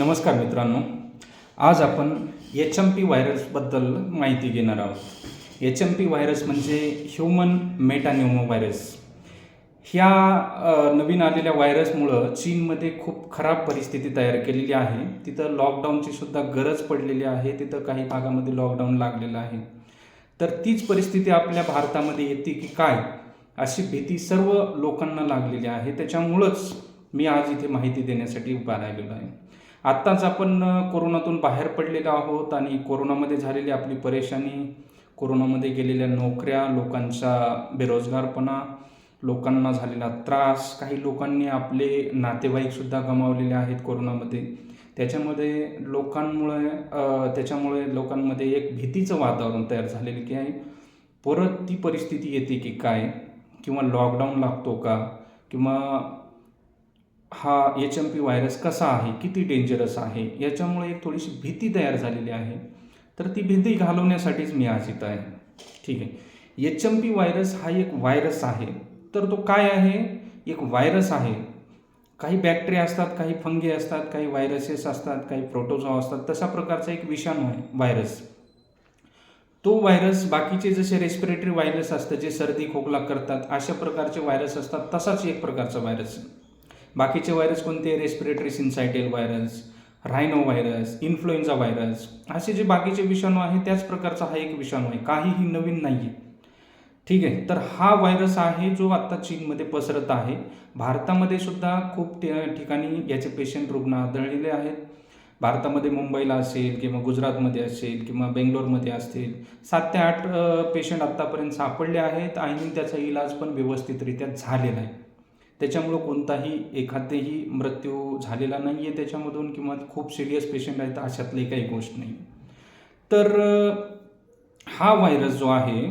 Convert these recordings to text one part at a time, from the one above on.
नमस्कार मित्रांनो. आज आपण एच एम पी व्हायरसबद्दल माहिती घेणार आहोत. एच एम पी व्हायरस म्हणजे ह्युमन मेटान्युमो व्हायरस ह्या नवीन आलेल्या व्हायरसमुळं चीनमध्ये खूप खराब परिस्थिती तयार केलेली आहे. तिथं लॉकडाऊनची सुद्धा गरज पडलेली आहे. तिथं काही भागामध्ये लॉकडाऊन लागलेलं आहे. तर तीच परिस्थिती आपल्या भारतामध्ये येते की काय अशी भीती सर्व लोकांना लागलेली आहे. त्याच्यामुळंच मी आज इथे माहिती देण्यासाठी उभा राहिलेलो आहे. आत्ताच आपण कोरोनातून बाहेर पडलेलो आहोत आणि कोरोनामध्ये झालेली आपली परेशानी कोरोनामध्ये गेलेल्या नोकऱ्या लोकांचा बेरोजगारपणा लोकांना झालेला त्रास काही लोकांनी आपले नातेवाईकसुद्धा गमावलेले आहेत कोरोनामध्ये. त्याच्यामध्ये लोकांमुळे त्याच्यामुळे लोकांमध्ये एक भीतीचं वातावरण तयार झालेलं की आहे परत ती परिस्थिती येते की काय? किंवा लॉकडाऊन लागतो का? किंवा हा एच एम पी व्हायरस कसा आहे किती डेंजरस आहे याच्यामुळे एक थोडीशी भीती तयार झालेली आहे. तर ती भीती घालवण्यासाठीच मी आज इथं आहे. ठीक आहे. एच एम पी व्हायरस हा एक व्हायरस आहे. तर तो काय आहे? एक व्हायरस आहे. काही बॅक्टेरिया असतात काही फंगी असतात काही व्हायरसेस असतात काही प्रोटोझॉ असतात तशा प्रकारचा एक विषाणू आहे व्हायरस तो व्हायरस बाकीचे जसे रेस्पिरेटरी व्हायरस असतं जे सर्दी खोकला करतात अशा प्रकारचे व्हायरस असतात तसाच एक प्रकारचा व्हायरस आहे बाकीचे व्हायरस कोणते? Respiratory syncytial virus rhinovirus influenza virus असे जे बाकीचे विषाणू आहे त्याच प्रकारचा हा एक विषाणू आहे. काहीही नवीन नाही आहे ठीक आहे? तर हा व्हायरस आहे जो आत्ता चीनमध्ये पसरत आहे. भारतामध्ये सुद्धा खूप ठिकाणी याचे पेशंट रुग्ण आढळलेले आहेत. भारतामध्ये मुंबईला असेल किंवा गुजरातमध्ये असेल किंवा बेंगलोरमध्ये असतील सात ते आठ पेशंट आत्तापर्यंत सापडले आहेत. आणि त्याचा इलाज पण व्यवस्थितरित्या झालेला आहे. त्याच्यामुळं कोणताही एखादेही मृत्यू झालेला नाही आहे त्याच्यामधून किंवा खूप सिरियस पेशंट आहेत अशातली काही गोष्ट नाही. तर हा व्हायरस जो आहे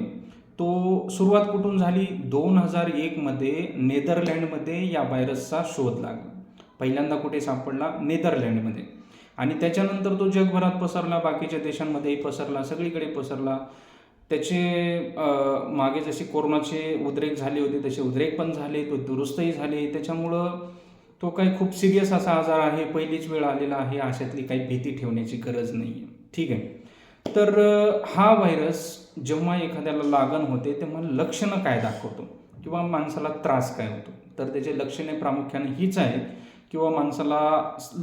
तो सुरुवात कुठून झाली? दोन हजार एकमध्ये नेदरलँडमध्ये या व्हायरसचा शोध लागला. पहिल्यांदा कुठे सापडला? नेदरलँडमध्ये आणि त्याच्यानंतर तो जगभरात पसरला बाकीच्या देशांमध्येही पसरला सगळीकडे पसरला. त्याचे मागे जसे कोरोनाचे उद्रेक झाले होते तसे उद्रेक पण झाले तो दुरुस्तही झाले. त्याच्यामुळं तो काही खूप सिरियस असा आजार आहे पहिलीच वेळ आलेला आहे अशातली काही भीती ठेवण्याची गरज नाही आहे ठीक आहे. तर हा व्हायरस जेव्हा एखाद्याला लागण होते तेव्हा लक्षणं काय दाखवतो? किंवा माणसाला त्रास काय होतो? तर त्याचे लक्षणे प्रामुख्याने हीच आहेत. किंवा माणसाला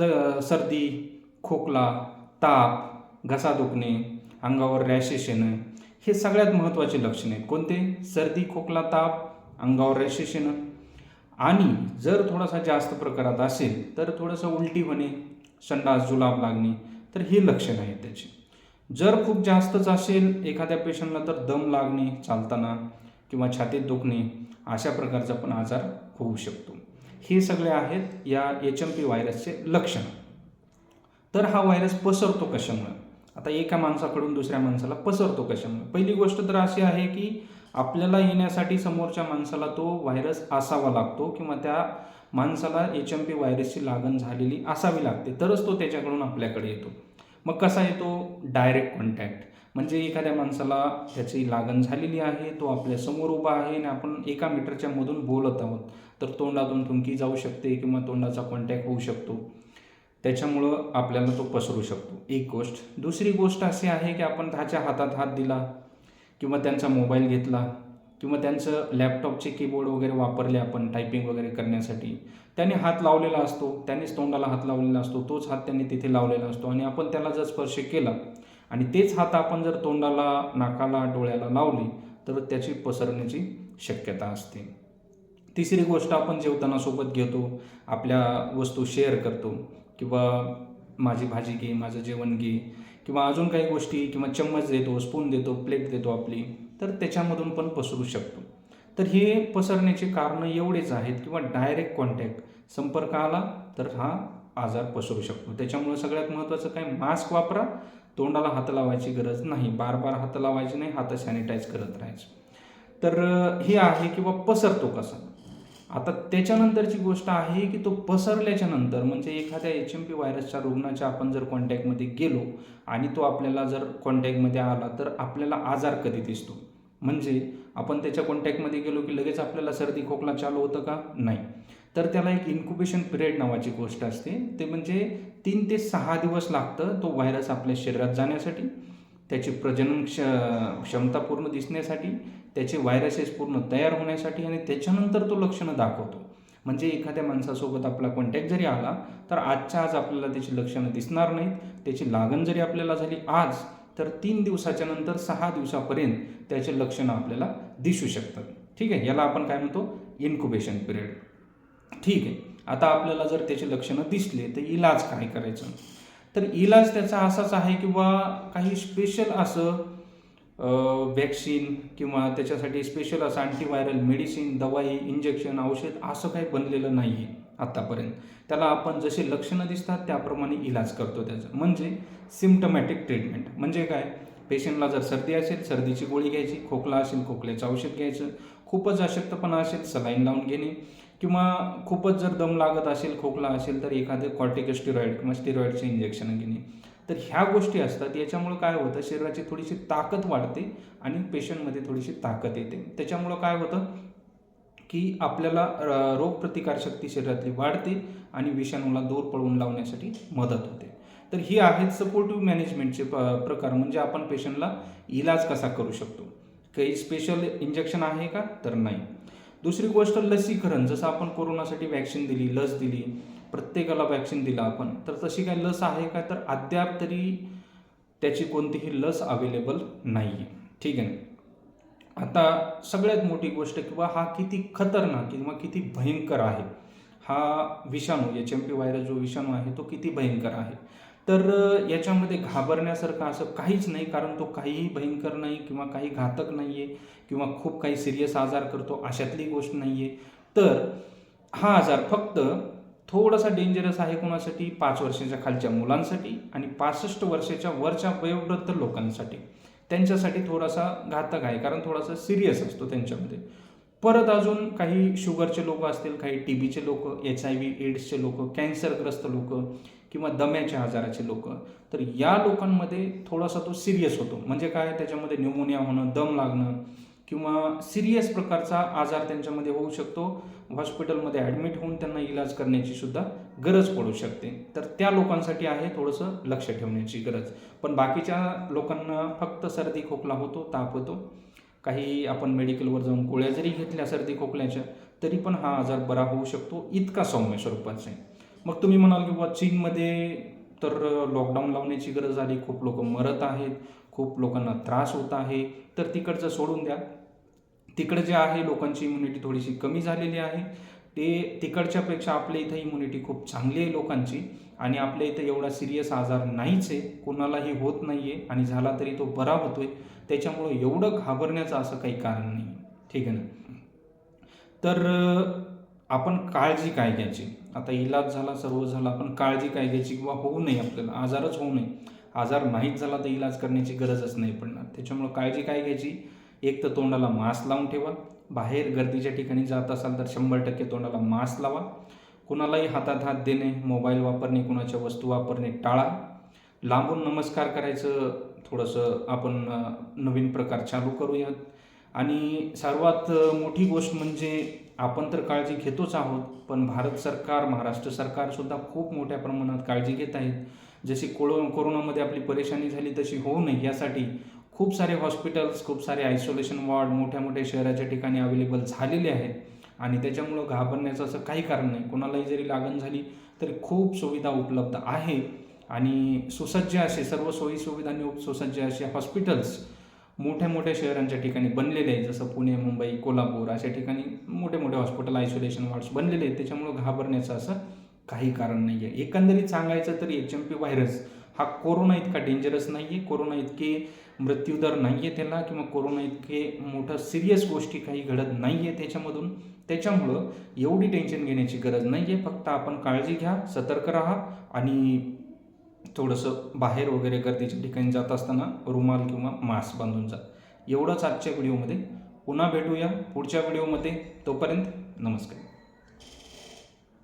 ल- सर्दी खोकला ताप घसा दुखणे अंगावर रॅशेस येणं हे सगळ्यात महत्त्वाचे लक्षण आहेत. कोणते? सर्दी खोकला ताप अंगावर रॅशेस येणं. आणि जर थोडासा जास्त प्रकारात असेल तर थोडंसं उलटी होणे संडास जुलाब लागणे तर हे लक्षण आहे त्याचे. जर खूप जास्तच असेल एखाद्या पेशंटला तर दम लागणे चालताना किंवा छातीत दुखणे अशा प्रकारचा पण आजार होऊ शकतो. हे सगळे आहेत या एच एम पी व्हायरसचे लक्षण. तर हा व्हायरस पसरतो कशामुळे? आता एका माणसाकडून दुसऱ्या माणसाला पसरतो कशामुळे? पहिली गोष्ट तर अशी आहे की आपल्याला येण्यासाठी समोरच्या माणसाला तो व्हायरस असावा लागतो किंवा त्या माणसाला एच एम पी व्हायरसची लागण झालेली असावी लागते. तरच तो त्याच्याकडून आपल्याकडे येतो. मग कसा येतो? डायरेक्ट कॉन्टॅक्ट म्हणजे एखाद्या माणसाला त्याची लागण झालेली आहे तो आपल्यासमोर उभा आहे आणि आपण एका मीटरच्या मधून बोलत आहोत. तर तोंडातून थुंकी जाऊ शकते किंवा तोंडाचा कॉन्टॅक्ट होऊ शकतो. त्याच्यामुळं आपल्याला तो पसरू शकतो. एक गोष्ट. दुसरी गोष्ट अशी आहे की आपण त्याच्या हातात हात दिला किंवा त्यांचा मोबाईल घेतला किंवा त्यांचं लॅपटॉपचे कीबोर्ड वगैरे वापरले आपण टायपिंग वगैरे करण्यासाठी त्याने हात लावलेला असतो त्यांनीच तोंडाला हात लावलेला असतो तोच हात त्यांनी तिथे लावलेला असतो आणि आपण त्याला जर स्पर्श केला आणि तेच हात आपण जर तोंडाला नाकाला डोळ्याला लावली तर त्याची पसरण्याची शक्यता असते. तिसरी गोष्ट आपण जेवताना सोबत घेतो आपल्या वस्तू शेअर करतो. किंवा माझी भाजी घे माझं जेवण घे किंवा अजून काही गोष्टी किंवा चम्मच देतो स्पून देतो प्लेट देतो आपली तर त्याच्यामधून पण पसरू शकतो. तर हे पसरण्याचे कारणं एवढेच आहेत किंवा डायरेक्ट कॉन्टॅक्ट संपर्क आला तर हा आजार पसरू शकतो. त्याच्यामुळे सगळ्यात महत्त्वाचं काय? मास्क वापरा. तोंडाला हात लावायची गरज नाही. बार बार हात लावायचे नाही. हात सॅनिटाईज करत राहायचं. तर हे आहे किंवा पसरतो कसा? आता त्याच्यानंतरची गोष्ट आहे की तो पसरल्याच्या नंतर म्हणजे एखाद्या एच एम पी व्हायरसच्या रुग्णाच्या आपण जर कॉन्टॅक्टमध्ये गेलो आणि तो आपल्याला जर कॉन्टॅक्टमध्ये आला तर आपल्याला आजार कधी दिसतो? म्हणजे आपण त्याच्या कॉन्टॅक्टमध्ये गेलो की लगेच आपल्याला सर्दी खोकला चालू होतं का? नाही. तर त्याला एक इन्क्युबेशन पिरियड नावाची गोष्ट असते. ते म्हणजे तीन ते सहा दिवस लागतं तो व्हायरस आपल्या शरीरात जाण्यासाठी त्याची प्रजनन क्ष क्षमता पूर्ण दिसण्यासाठी त्याचे व्हायरसेस पूर्ण तयार होण्यासाठी आणि त्याच्यानंतर तो लक्षणं दाखवतो. म्हणजे एखाद्या माणसासोबत आपला कॉन्टॅक्ट जरी आला तर आजच्या आज आपल्याला त्याची लक्षणं दिसणार नाहीत. त्याची लागण जरी आपल्याला झाली आज तर तीन दिवसाच्या नंतर सहा दिवसापर्यंत त्याचे लक्षणं आपल्याला दिसू शकतात. ठीक आहे? याला आपण काय म्हणतो? इन्क्युबेशन पिरियड ठीक आहे? आता आपल्याला जर त्याचे लक्षणं दिसले तर इलाज काय करायचं? तर इलाज त्याचा असाच आहे किंवा काही स्पेशल असं वॅक्सिन किंवा त्याच्यासाठी स्पेशल असं अँटीव्हायरल मेडिसिन दवाई इंजेक्शन औषध असं काही बनलेलं नाही आहे आत्तापर्यंत त्याला आपण जसे लक्षणं दिसतात त्याप्रमाणे इलाज करतो त्याचं. म्हणजे सिम्टमॅटिक ट्रीटमेंट म्हणजे काय? पेशंटला जर सर्दी असेल सर्दीची गोळी घ्यायची खोकला असेल खोकल्याचं औषध घ्यायचं खूपच अशक्तपणा असेल सलाईन लावून घेणे किंवा खूपच जर दम लागत असेल खोकला असेल तर एखादं कॉर्टिकोस्टिरॉइड किंवा स्टिरॉईडचे इंजेक्शन घेणे. तर ह्या गोष्टी असतात. याच्यामुळं काय होतं? शरीराची थोडीशी ताकद वाढते आणि पेशंटमध्ये थोडीशी ताकद येते. त्याच्यामुळं काय होतं की आपल्याला रोगप्रतिकारशक्ती शरीरातली वाढते आणि विषाणूला दूर पळवून लावण्यासाठी मदत होते. तर ही आहेत सपोर्टिव्ह मॅनेजमेंटचे प प्रकार. म्हणजे आपण पेशंटला इलाज कसा करू शकतो? काही स्पेशल इंजेक्शन आहे का? तर नाही. दुसरी गोष्ट लसीकरण. जसं आपण कोरोनासाठी वॅक्सिन दिली लस दिली प्रत्येकाला वॅक्सिन दिलं आपण. तर तशी काही लस आहे का? तर अद्याप तरी त्याची कोणतीही लस अवेलेबल नाही आहे ठीक आहे ना? आता सगळ्यात मोठी गोष्ट किंवा हा किती खतरनाक किंवा किती भयंकर आहे हा विषाणू एच एम पी व्हायरस जो विषाणू आहे तो किती भयंकर आहे? तर याच्यामध्ये घाबरण्यासारखं असं काहीच नाही कारण तो काहीही भयंकर नाही किंवा काही घातक नाही आहे किंवा खूप काही सिरियस आजार करतो अशातली गोष्ट नाही आहे तर हा आजार फक्त थोडासा डेंजरस आहे कोणासाठी? पाच वर्षाच्या खालच्या मुलांसाठी आणि पासष्ट वर्षाच्या वरच्या वयोवृद्ध लोकांसाठी. त्यांच्यासाठी थोडासा घातक आहे कारण थोडासा सिरियस असतो त्यांच्यामध्ये. परत अजून काही शुगरचे लोक असतील काही टी बीचे लोक एच आय व्ही एड्सचे लोक कॅन्सरग्रस्त लोक किंवा दम्याच्या आजाराचे लोक तर या लोकांमध्ये थोडासा तो सिरियस होतो. म्हणजे काय? त्याच्यामध्ये न्यूमोनिया होणं दम लागणं किंवा सिरियस प्रकारचा आजार त्यांच्यामध्ये होऊ शकतो. हॉस्पिटलमध्ये ॲडमिट होऊन त्यांना इलाज करण्याची सुद्धा गरज पडू शकते. तर त्या लोकांसाठी आहे थोडंसं लक्ष ठेवण्याची गरज. पण बाकीच्या लोकांना फक्त सर्दी खोकला होतो ताप होतो. काही आपण मेडिकलवर जाऊन गोळ्या जरी घेतल्या सर्दी खोकल्याच्या तरी पण हा आजार बरा होऊ शकतो. इतका सौम्य स्वरूपाचा आहे. मग तुम्ही म्हणाल की बाबा चीनमध्ये तर लॉकडाऊन लावण्याची गरज आली. खूप लोक मरत आहेत. खूप लोकांना त्रास होत आहे. तर तिकडचं सोडून द्या. तिकडं जे आहे लोकांची इम्युनिटी थोडीशी कमी झालेली आहे. ते तिकडच्यापेक्षा आपल्या इथं इम्युनिटी खूप चांगली आहे लोकांची आणि आपल्या इथं एवढा सिरियस आजार नाहीच आहे. कोणालाही होत नाही आहे आणि झाला तरी तो बरा होतोय. त्याच्यामुळं एवढं घाबरण्याचं असं काही कारण नाही ठीक आहे ना? तर आपण काळजी काय घ्यायची? आता इलाज झाला सर्व झाला आपण काळजी काय घ्यायची? किंवा होऊ नये आपल्याला आजारच होऊ नये. आजार नाहीच झाला तर इलाज करण्याची गरजच नाही पडणार. त्याच्यामुळं काळजी काय घ्यायची? एक तर तोंडाला मास्क लावून ठेवा. बाहेर गर्दीच्या ठिकाणी जात असाल तर शंभर टक्के तोंडाला मास्क लावा. कुणालाही हातात हात देणे मोबाईल वापरणे कुणाच्या वस्तू वापरणे टाळा. लांबून नमस्कार करायचं थोडंसं आपण नवीन प्रकार चालू करूयात. आणि सर्वात मोठी गोष्ट म्हणजे आपण तर काळजी घेतोच आहोत पण भारत सरकार महाराष्ट्र सरकारसुद्धा खूप मोठ्या प्रमाणात काळजी घेत आहेत. जशी कोरो कोरोनामध्ये आपली परेशानी झाली तशी होऊ नये. यासाठी खूप सारे हॉस्पिटल्स खूप सारे आयसोलेशन वॉर्ड मोठ्या मोठ्या शहराच्या ठिकाणी अवेलेबल झालेले आहेत. आणि त्याच्यामुळं घाबरण्याचं असं काही कारण नाही. कोणालाही जरी लागण झाली तरी खूप सुविधा उपलब्ध आहे. आणि सुसज्ज असे सर्व सोयी सुविधांनी उप- सुसज्ज असे हॉस्पिटल्स मोठ्या मोठ्या शहरांच्या ठिकाणी बनलेले आहेत. जसं पुणे मुंबई कोल्हापूर अशा ठिकाणी मोठे मोठे हॉस्पिटल आयसोलेशन वॉर्ड्स बनलेले आहेत. त्याच्यामुळं घाबरण्याचं असं काही कारण नाही आहे एकंदरीत सांगायचं तर एच एम पी व्हायरस हा कोरोना इतका डेंजरस नाही आहे कोरोना इतके मृत्यूदर नाही आहे त्याला किंवा कोरोना इतके मोठं सिरियस गोष्टी काही घडत नाही आहे त्याच्यामधून. त्याच्यामुळं एवढी टेन्शन घेण्याची गरज नाही आहे फक्त आपण काळजी घ्या सतर्क राहा आणि थोडंसं बाहेर वगैरे गर्दीच्या ठिकाणी जात असताना रुमाल किंवा मास्क बांधून जा. एवढंच आजच्या व्हिडिओमध्ये. पुन्हा भेटूया पुढच्या व्हिडिओमध्ये. तोपर्यंत नमस्कार.